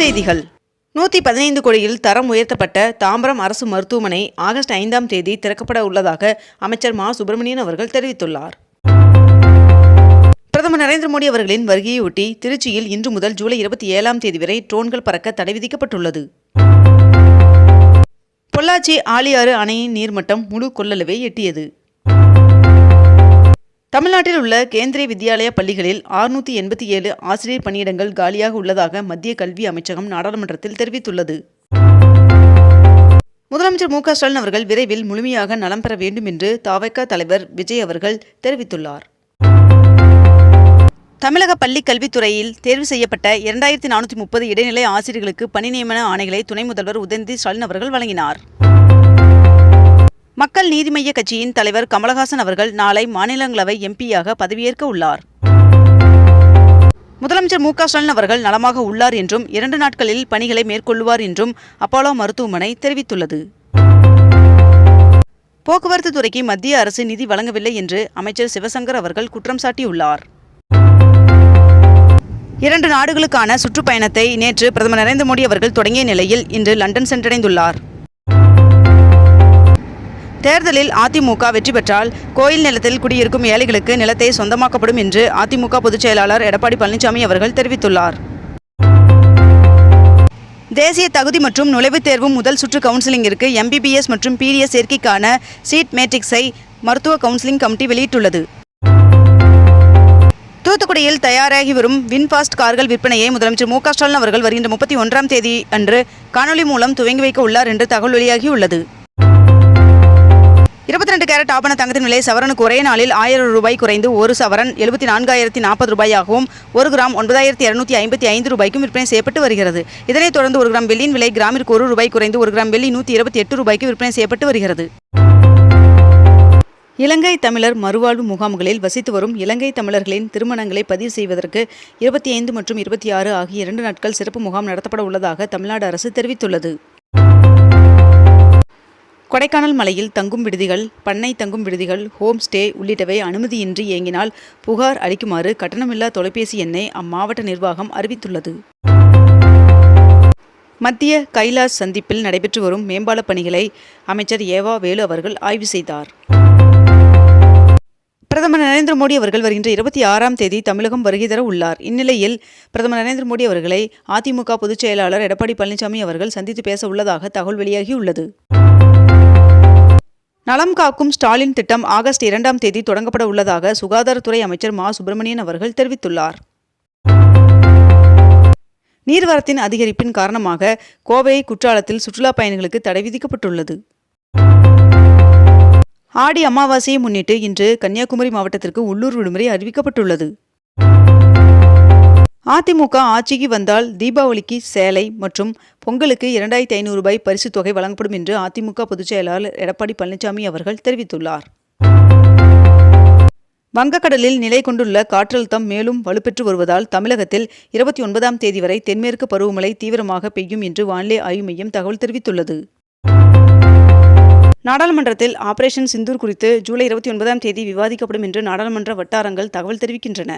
செய்திகள். நூற்றி பதினைந்து கோடியில் தரம் உயர்த்தப்பட்ட தாம்பரம் அரசு மருத்துவமனை ஆகஸ்ட் ஐந்தாம் தேதி திறக்கப்பட உள்ளதாக அமைச்சர் மா. சுப்பிரமணியன் அவர்கள் தெரிவித்துள்ளார். பிரதமர் நரேந்திர மோடி அவர்களின் வருகையொட்டி திருச்சியில் இன்று முதல் ஜூலை இருபத்தி ஏழாம் தேதி வரை ட்ரோன்கள் பறக்க தடை விதிக்கப்பட்டுள்ளது. பொள்ளாச்சி ஆழியாறு அணையின் நீர்மட்டம் முழு கொள்ளளவை எட்டியது. தமிழ்நாட்டில் உள்ள கேந்திரிய வித்யாலய பள்ளிகளில் ஆறுநூற்றி எண்பத்தி ஏழு ஆசிரியர் பணியிடங்கள் காலியாக உள்ளதாக மத்திய கல்வி அமைச்சகம் நாடாளுமன்றத்தில் தெரிவித்துள்ளது. முதலமைச்சர் மு க ஸ்டாலின் அவர்கள் விரைவில் முழுமையாக நலம் பெற வேண்டும் என்று தாவக தலைவர் விஜய் அவர்கள் தெரிவித்துள்ளார். தமிழக பள்ளி கல்வித்துறையில் தேர்வு செய்யப்பட்ட இரண்டாயிரத்தி நானூற்றி முப்பது இடைநிலை ஆசிரியர்களுக்கு பணி நியமன ஆணைகளை துணை முதல்வர் உதயநிதி ஸ்டாலின் அவர்கள் வழங்கினார். மக்கள் நீதி மய்ய கட்சியின் தலைவர் கமலஹாசன் அவர்கள் நாளை மாநிலங்களவை எம்பியாக பதவியேற்க உள்ளார். முதலமைச்சர் மு க ஸ்டாலின் அவர்கள் நலமாக உள்ளார் என்றும் இரண்டு நாட்களில் பணிகளை மேற்கொள்ளுவார் என்றும் அப்போலோ மருத்துவமனை தெரிவித்துள்ளது. போக்குவரத்து துறைக்கு மத்திய அரசு நிதி வழங்கவில்லை என்று அமைச்சர் சிவசங்கர் அவர்கள் குற்றம் சாட்டியுள்ளார். இரண்டு நாடுகளுக்கான சுற்றுப்பயணத்தை நேற்று பிரதமர் நரேந்திர மோடி அவர்கள் தொடங்கிய நிலையில் இன்று லண்டன் சென்றடைந்துள்ளார். தேர்தலில் அதிமுக வெற்றி பெற்றால் கோயில் நிலத்தில் குடியிருக்கும் ஏழைகளுக்கு நிலத்தை சொந்தமாக்கப்படும் என்று அதிமுக பொதுச் செயலாளர் எடப்பாடி பழனிசாமி அவர்கள் தெரிவித்துள்ளார். தேசிய தகுதி மற்றும் நுழைவுத் தேர்வு முதல் சுற்று கவுன்சிலிங்கிற்கு எம்பிபிஎஸ் மற்றும் பிடிஎஸ் சேர்க்கைக்கான சீட் மேட்ரிக்ஸை மருத்துவ கவுன்சிலிங் கமிட்டி வெளியிட்டுள்ளது. தூத்துக்குடியில் தயாராகி வரும் வின்ஃபாஸ்ட் கார்கள் விற்பனையை முதலமைச்சர் மு க ஸ்டாலின் அவர்கள் வருகின்ற முப்பத்தி ஒன்றாம் தேதி அன்று காணொலி மூலம் துவங்கி வைக்க உள்ளார் என்று தகவல் வெளியாகியுள்ளது. இருபத்தி ரெண்டு கேரட் ஆபண தங்கத்தின் விலை சவரனுக்கு ஒரே நாளில் ஆயிரம் ரூபாய் குறைந்து ஒரு சவரன் எழுபத்தி நான்காயிரத்தி நாற்பது ரூபாயாகவும் ஒரு கிராம் ஒன்பதாயிரத்தி இருநூத்தி ஐம்பத்தி ஐந்து ரூபாய்க்கும் விற்பனை செய்யப்பட்டு வருகிறது. இதனைத் தொடர்ந்து ஒரு கிராம் வெள்ளியின் விலை கிராமிற்கு ஒரு ரூபாய் குறைந்து ஒரு கிராம் வெள்ளி நூற்றி இருபத்தி எட்டு ரூபாய்க்கு விற்பனை செய்யப்பட்டு வருகிறது. இலங்கை தமிழர் மறுவாழ்வு முகாம்களில் வசித்து வரும் இலங்கை தமிழர்களின் திருமணங்களை பதிவு செய்வதற்கு இருபத்தி ஐந்து மற்றும் இருபத்தி ஆறு ஆகிய இரண்டு நாட்கள் சிறப்பு முகாம் நடத்தப்பட உள்ளதாக தமிழ்நாடு அரசு தெரிவித்துள்ளது. கொடைக்கானல் மலையில் தங்கும் விடுதிகள் பண்ணை தங்கும் விடுதிகள் ஹோம் ஸ்டே உள்ளிட்டவை அனுமதியின்றி இயங்கினால் புகார் அளிக்குமாறு கட்டணமில்லா தொலைபேசி எண்ணை அம்மாவட்ட நிர்வாகம் அறிவித்துள்ளது. மத்திய கைலாஷ் சந்திப்பில் நடைபெற்று வரும் மேம்பால பணிகளை அமைச்சர் ஏவா வேலு அவர்கள் ஆய்வு செய்தார். பிரதமர் நரேந்திர மோடி அவர்கள் வருகின்ற இருபத்தி ஆறாம் தேதி தமிழகம் வருகை தர உள்ளார். இந்நிலையில் பிரதமர் நரேந்திர மோடி அவர்களை அதிமுக பொதுச் செயலாளர் எடப்பாடி பழனிசாமி அவர்கள் சந்தித்து பேச உள்ளதாக தகவல் வெளியாகியுள்ளது. நலம் காக்கும் ஸ்டாலின் திட்டம் ஆகஸ்ட் இரண்டாம் தேதி தொடங்கப்பட உள்ளதாக சுகாதாரத்துறை அமைச்சர் மா. சுப்பிரமணியன் அவர்கள் தெரிவித்துள்ளார். நீர்வரத்தின் அதிகரிப்பின் காரணமாக கோவை குற்றாலத்தில் சுற்றுலா பயணிகளுக்கு தடை விதிக்கப்பட்டுள்ளது. ஆடி அமாவாசையை முன்னிட்டு இன்று கன்னியாகுமரி மாவட்டத்திற்கு உள்ளூர் விடுமுறை அறிவிக்கப்பட்டுள்ளது. அதிமுக ஆட்சிக்கு வந்தால் தீபாவளிக்கு சேலை மற்றும் பொங்கலுக்கு இரண்டாயிரத்தி ஐநூறு ரூபாய் பரிசுத் தொகை வழங்கப்படும் என்று அதிமுக பொதுச் செயலாளர் எடப்பாடி பழனிசாமி அவர்கள் தெரிவித்துள்ளார். வங்கக்கடலில் நிலை கொண்டுள்ள காற்றழுத்தம் மேலும் வலுப்பெற்று வருவதால் தமிழகத்தில் இருபத்தி ஒன்பதாம் தேதி வரை தென்மேற்கு பருவமழை தீவிரமாக பெய்யும் என்று வானிலை ஆய்வு மையம் தகவல் தெரிவித்துள்ளது. நாடாளுமன்றத்தில் ஆபரேஷன் சிந்தூர் குறித்து ஜூலை இருபத்தி ஒன்பதாம் தேதி விவாதிக்கப்படும் என்று நாடாளுமன்ற வட்டாரங்கள் தகவல் தெரிவிக்கின்றன.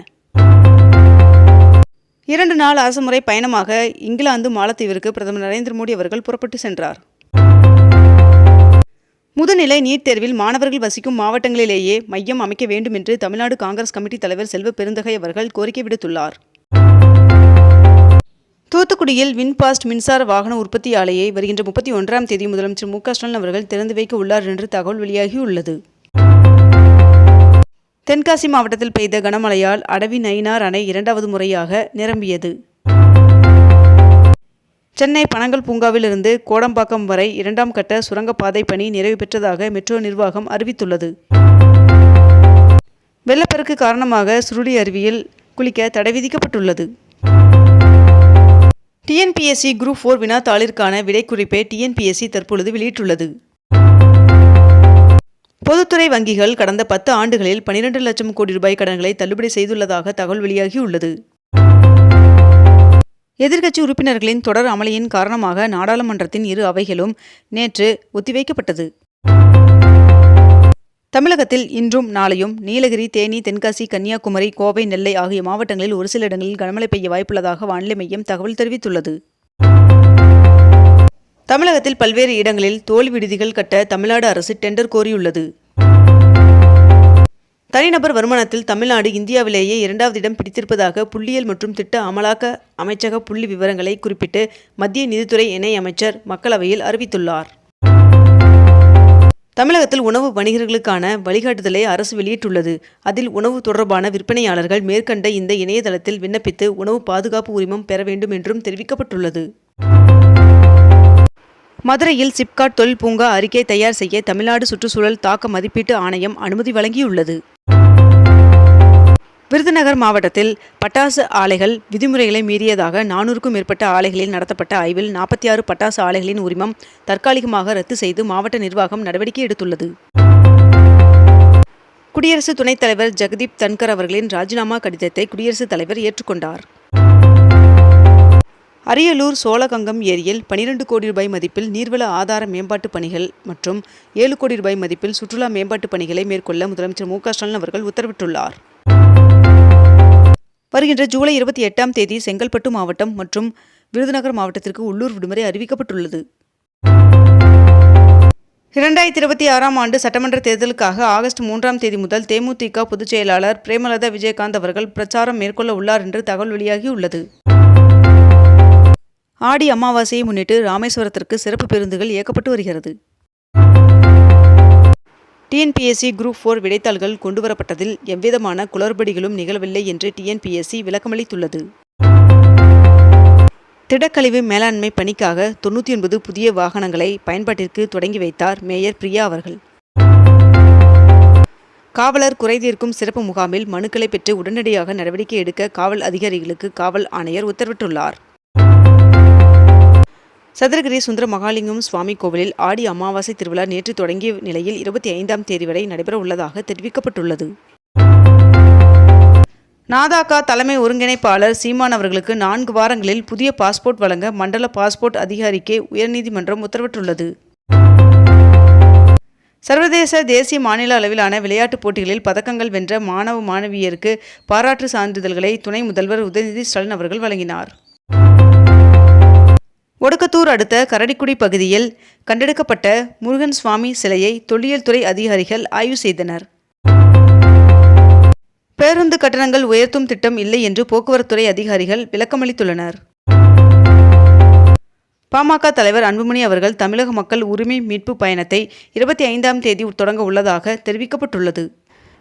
இரண்டு நாள் அரசுமுறை பயணமாக இங்கிலாந்து மாலத்தீவிற்கு பிரதமர் நரேந்திர மோடி அவர்கள் புறப்பட்டு சென்றார். முதுநிலை நீட் தேர்வில் மாணவர்கள் வசிக்கும் மாவட்டங்களிலேயே மையம் அமைக்க வேண்டும் என்று தமிழ்நாடு காங்கிரஸ் கமிட்டி தலைவர் செல்வ பெருந்தகை அவர்கள் கோரிக்கை விடுத்துள்ளார். தூத்துக்குடியில் வின்பாஸ்ட் மின்சார வாகன உற்பத்தி ஆலையை வருகின்ற முப்பத்தி ஒன்றாம் தேதி முதலமைச்சர் மு க ஸ்டாலின் அவர்கள் திறந்து வைக்க உள்ளார் என்று தகவல் வெளியாகியுள்ளது. தென்காசி மாவட்டத்தில் பெய்த கனமழையால் அடவி நயினார் அணை இரண்டாவது முறையாக நிரம்பியது. சென்னை பனங்கல் பூங்காவிலிருந்து கோடம்பாக்கம் வரை இரண்டாம் கட்ட சுரங்கப்பாதை பணி நிறைவு பெற்றதாக மெட்ரோ நிர்வாகம் அறிவித்துள்ளது. வெள்ளப்பெருக்கு காரணமாக சுருளி அருவியில் குளிக்க தடை விதிக்கப்பட்டுள்ளது. டிஎன்பிஎஸ்சி குரூப் ஃபோர் வினாத்தாளிற்கான விடைக்குறிப்பை டிஎன்பிஎஸ்சி தற்பொழுது வெளியிட்டுள்ளது. பொதுத்துறை வங்கிகள் கடந்த பத்து ஆண்டுகளில் பனிரெண்டு லட்சம் கோடி ரூபாய் கடன்களை தள்ளுபடி செய்துள்ளதாக தகவல் வெளியாகியுள்ளது. எதிர்க்கட்சி உறுப்பினர்களின் தொடர் அமளியின் காரணமாக நாடாளுமன்றத்தின் இரு அவைகளும் நேற்று ஒத்திவைக்கப்பட்டது. தமிழகத்தில் இன்றும் நாளையும் நீலகிரி தேனி தென்காசி கன்னியாகுமரி கோவை நெல்லை ஆகிய மாவட்டங்களில் ஒரு சில இடங்களில் கனமழை பெய்ய வாய்ப்புள்ளதாக வானிலை மையம் தகவல் தெரிவித்துள்ளது. தமிழகத்தில் பல்வேறு இடங்களில் தோல் விடுதிகள் கட்ட தமிழ்நாடு அரசு டெண்டர் கோரியுள்ளது. தனிநபர் வருமானத்தில் தமிழ்நாடு இந்தியாவிலேயே இரண்டாவது இடம் பிடித்திருப்பதாக புள்ளியியல் மற்றும் திட்ட அமலாக்க அமைச்சக புள்ளி விவரங்களை குறிப்பிட்டு மத்திய நிதித்துறை இணை அமைச்சர் மக்களவையில் அறிவித்துள்ளார். தமிழகத்தில் உணவு வணிகர்களுக்கான வழிகாட்டுதலை அரசு வெளியிட்டுள்ளது. அதில் உணவு தொடர்பான விற்பனையாளர்கள் மேற்கண்ட இந்த இணையதளத்தில் விண்ணப்பித்து உணவு பாதுகாப்பு உரிமம் பெற வேண்டும் என்றும் தெரிவிக்கப்பட்டுள்ளது. மதுரையில் சிப்காட் தொழில் பூங்கா அறிக்கை தயார் செய்ய தமிழ்நாடு சுற்றுச்சூழல் தாக்க மதிப்பீட்டு ஆணையம் அனுமதி வழங்கியுள்ளது. விருதுநகர் மாவட்டத்தில் பட்டாசு ஆலைகள் விதிமுறைகளை மீறியதாக நானூறுக்கும் மேற்பட்ட ஆலைகளில் நடத்தப்பட்ட ஆய்வில் நாற்பத்தி ஆறு பட்டாசு ஆலைகளின் உரிமம் தற்காலிகமாக ரத்து செய்து மாவட்ட நிர்வாகம் நடவடிக்கை எடுத்துள்ளது. குடியரசு துணைத் தலைவர் ஜெகதீப் தன்கர் அவர்களின் ராஜினாமா கடிதத்தை குடியரசுத் தலைவர் ஏற்றுக்கொண்டார். அரியலூர் சோழகங்கம் ஏரியில் பனிரெண்டு கோடி ரூபாய் மதிப்பில் நீர்வள ஆதார மேம்பாட்டு பணிகள் மற்றும் ஏழு கோடி ரூபாய் மதிப்பில் சுற்றுலா மேம்பாட்டு பணிகளை மேற்கொள்ள முதலமைச்சர் மு ஸ்டாலின் அவர்கள் உத்தரவிட்டுள்ளார். வருகின்ற ஜூலை இருபத்தி எட்டாம் தேதி செங்கல்பட்டு மாவட்டம் மற்றும் விருதுநகர் மாவட்டத்திற்கு உள்ளூர் விடுமுறை அறிவிக்கப்பட்டுள்ளது. இரண்டாயிரத்தி இருபத்தி ஆறாம் ஆண்டு சட்டமன்ற தேர்தலுக்காக ஆகஸ்ட் மூன்றாம் தேதி முதல் தேமுதிக பொதுச் செயலாளர் பிரேமலதா விஜயகாந்த் அவர்கள் பிரச்சாரம் மேற்கொள்ள உள்ளார் என்று தகவல் வெளியாகியுள்ளது. ஆடி அமாவாசையை முன்னிட்டு ராமேஸ்வரத்திற்கு சிறப்பு பேருந்துகள் இயக்கப்பட்டு வருகிறது. டிஎன்பிஎஸ்சி குரூப் ஃபோர் விடைத்தாள்கள் கொண்டுவரப்பட்டதில் எவ்விதமான குளறுபடிகளும் நிகழவில்லை என்று டிஎன்பிஎஸ்சி விளக்கமளித்துள்ளது. திடக்கழிவு மேலாண்மை பணிக்காக தொண்ணூற்றி ஒன்பது புதிய வாகனங்களை பயன்பாட்டிற்கு தொடங்கி வைத்தார் மேயர் பிரியா அவர்கள். காவலர் குறைதீர்க்கும் சிறப்பு முகாமில் மனுக்களை பெற்று உடனடியாக நடவடிக்கை எடுக்க காவல் அதிகாரிகளுக்கு காவல் ஆணையர் உத்தரவிட்டுள்ளார். சதுரகிரி சுந்தர மகாலிங்கம் சுவாமி கோவிலில் ஆடி அமாவாசை திருவிழா நேற்று தொடங்கிய நிலையில் இருபத்தி ஐந்தாம் தேதி வரை நடைபெற உள்ளதாக தெரிவிக்கப்பட்டுள்ளது. நாதாகா தலைமை ஒருங்கிணைப்பாளர் சீமான் அவர்களுக்கு நான்கு வாரங்களில் புதிய பாஸ்போர்ட் வழங்க மண்டல பாஸ்போர்ட் அதிகாரிக்கு உயர்நீதிமன்றம் உத்தரவிட்டுள்ளது. சர்வதேச தேசிய மாநில அளவிலான விளையாட்டுப் போட்டிகளில் பதக்கங்கள் வென்ற மாணவ மாணவியருக்கு பாராட்டு சான்றிதழ்களை துணை முதல்வர் உதயநிதி ஸ்டாலின் அவர்கள் வழங்கினார். ஒடுக்கத்தூர் அடுத்த கரடிக்குடி பகுதியில் கண்டெடுக்கப்பட்ட முருகன் சுவாமி சிலையை தொல்லியல் துறை அதிகாரிகள் ஆய்வு செய்தனர். பேருந்து கட்டணங்கள் உயர்த்தும் திட்டம் இல்லை என்று போக்குவரத்துறை அதிகாரிகள் விளக்கமளித்துள்ளனர். பாமக தலைவர் அன்புமணி அவர்கள் தமிழக மக்கள் உரிமை மீட்பு பயணத்தை இருபத்தி ஐந்தாம் தேதி தொடங்க உள்ளதாக தெரிவிக்கப்பட்டுள்ளது.